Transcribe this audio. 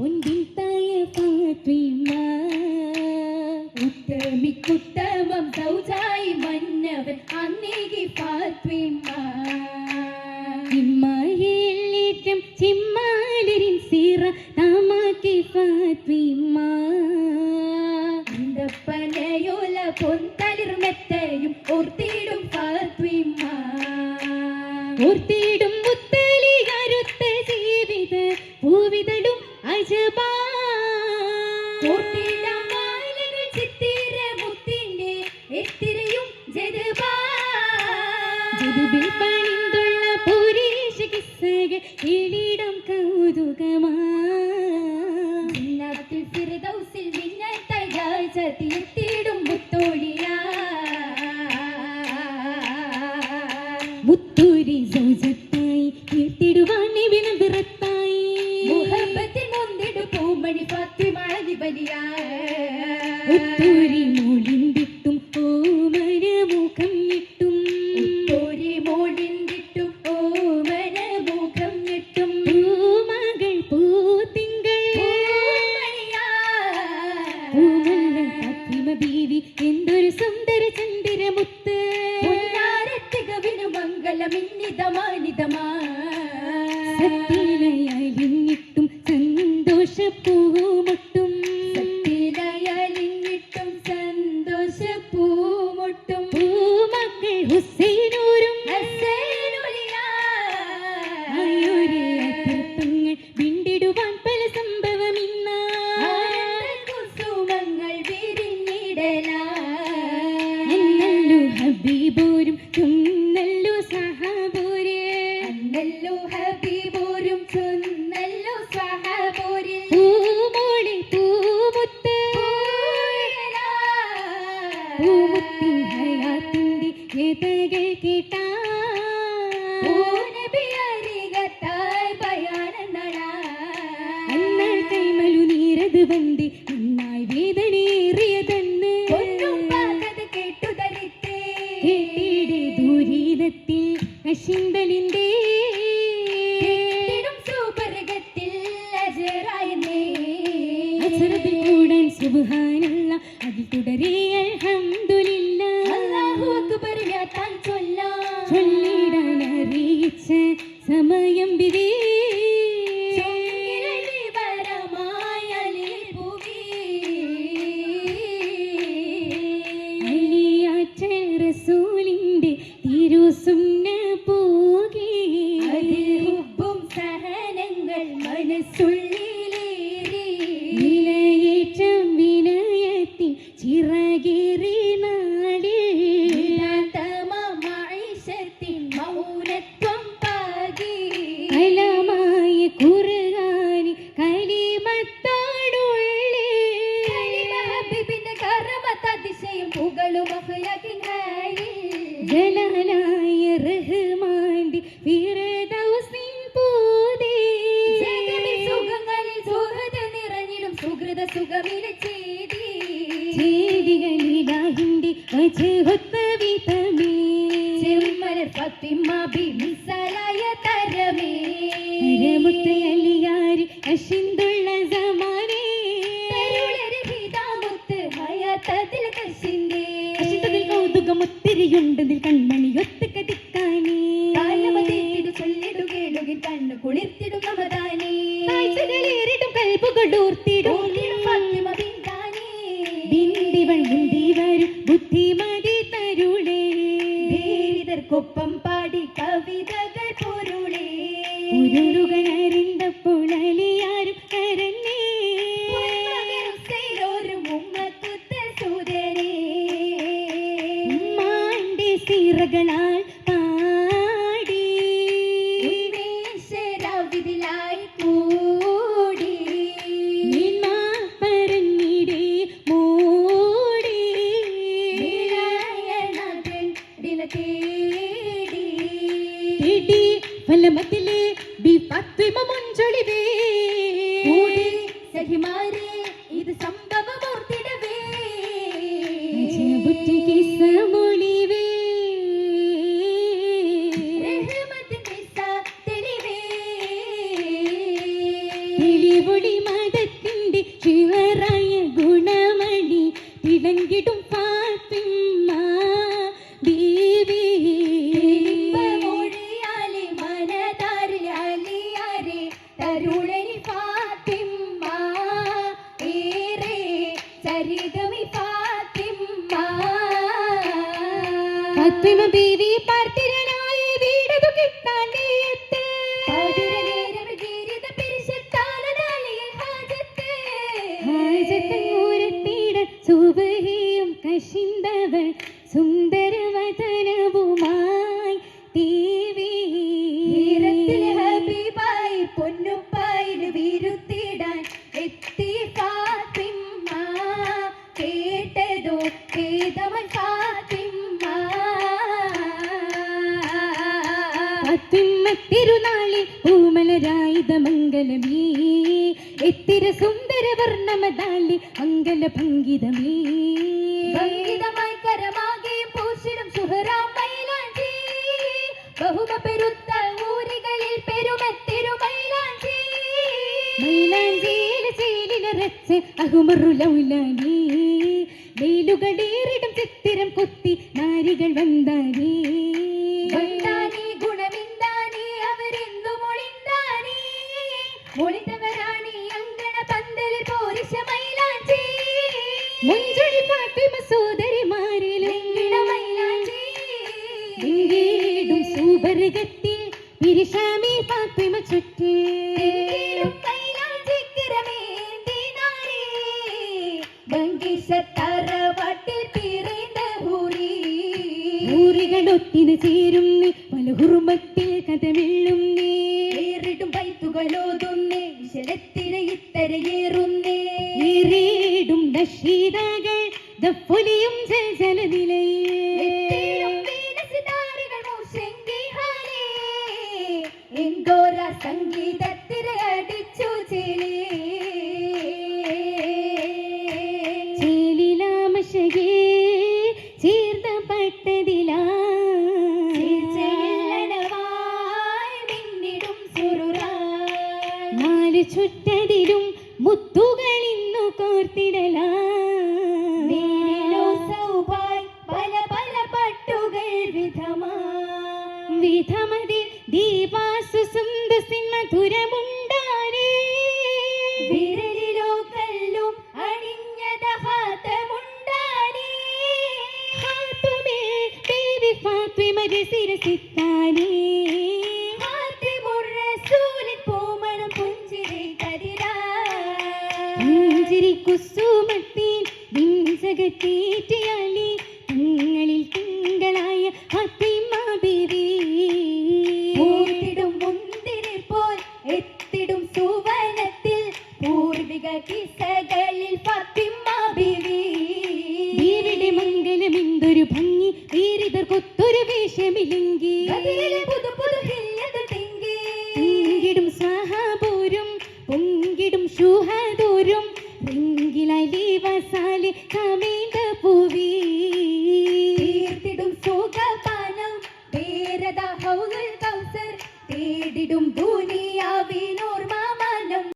ഒന്നിൻ തായ ഫാത്തിമ ഉത്തമിക്കുത്തമം സൗജായി മന്നവൻ അന്നേകി ഫാത്തിമ ചിമ്മായേറ്റം ചിമ്മാലരിൻ സീറ താമാക്കി ഫാത്തിമ അന്തപ്പനയോല പൊന്തളിർമെത്തയും ഓർത്തിടും ഫാത്തിമ ഓർത്തിടും தோழி Subhan ജലാലായ റഹ്മാന്റെ ഫിറദൗസിൻ പൂതേ. സുഖങ്ങളിൽ സുഹൃത നിറഞ്ഞിടും സുഹൃത സുഖമിലെ ചേതി ചേതികളിലാഹിന്റെ വജഹൊത്ത വിതമേ ചെറുമലർ ഫത്തിമ ബിമിസലായ തരമേ. രമുത്ത് അലിയാരി അഷിന്തുള്ള സമാനേ അഷിന്തതിൽ കൗതുകമൊത്തിരിയുണ്ടതിൽ കൺമണിയൊത്ത് കതിക്കാനേ കണ്ണു കുളിർത്തിടും അവതാനേ. കാഴ്ചകളേറിടും വരും ബുദ്ധിമതി തരുളേ. ധീരിതർക്കൊപ്പം ഉമ്മാന്റെ പാടി. ഉന്മേഷരാവിതിലായി കൂടി പറഞ്ഞിടെ മോടി. തേടി ഫലമത്തിലെ ബി ഫാത്തിമ മുഞ്ചൊളിവേ. സഹിമാരെ ഇത് സംഭവമോർത്തിടവേ. ബുദ്ധിക്ക് സമൊളിവേ തിരുവൊളി മതത്തിന്റെ ശിവറായ ഗുണമണി തിളങ്കിടും പാത്തിമ്മ ദേവി. ചരിതമി പാത്തിമ്മ. പത്മ എത്തിര സുന്ദര വർണമതാലി മംഗല ഭംഗിതമേ ഭംഗിതമായി കരമാകെയും പൂശിടും സുഹറാം മൈലാഞ്ചി. ബഹുമ പെരുത്ത ഊരികളിൽ പെരുമത്തിരു മൈലാഞ്ചി. മൈലാഞ്ചേല ചേലിലറച്ച് അഹുമറുലൗലാനേ വേലുകളേറിടും ചിത്തിരം കൊത്തി നാരികൾ വந்தாനേ ഗുണമിന്താനേ അവരെന്തു മൊളിന്ദാനി. മൊളിന്തവരാണി ഫാത്തിമ സോദരിമാരിലും പിരിശാമി ഫാത്തിമ ചുറ്റേ. ചേരും നീ പല ഹുറുമത്തിൽ കഥമെള്ളും നീ. ഏറിടും പൈത്തുകളോതുന്നേ. വിശലത്തിന് ഇത്തരയേറുന്നേ. ദഫൊലിയും ജലനിലയിൽ എത്തിയിടും വീണസിതാരകൾ മൂശങ്കിഹാലേ. എങ്കോര സംഗീതത്തിലെ അടിച്ചു ചെലേ. ചേലിലാമശകേ ചേർന്ന പട്ടതിലാ ചീർച്ചയില്ലണവായി മിന്നിടും സുറുറായി. നാല് ചുറ്റതിലും മുത്തുകൾ ഇന്നു കോർത്തിടലാ വിധമതി ദീപാസു സുന്ദസിൻ മധുരമുണ്ടാരേ വിരലിലോ കല്ലും അണിഞ്ഞത ഹാത്തമുണ്ടാനേ. ഹാത്തുമേ ദേവി ഫാത്തിമ രസിരസിത്താനേ ഹാത്തിമുർ റസൂലിൻ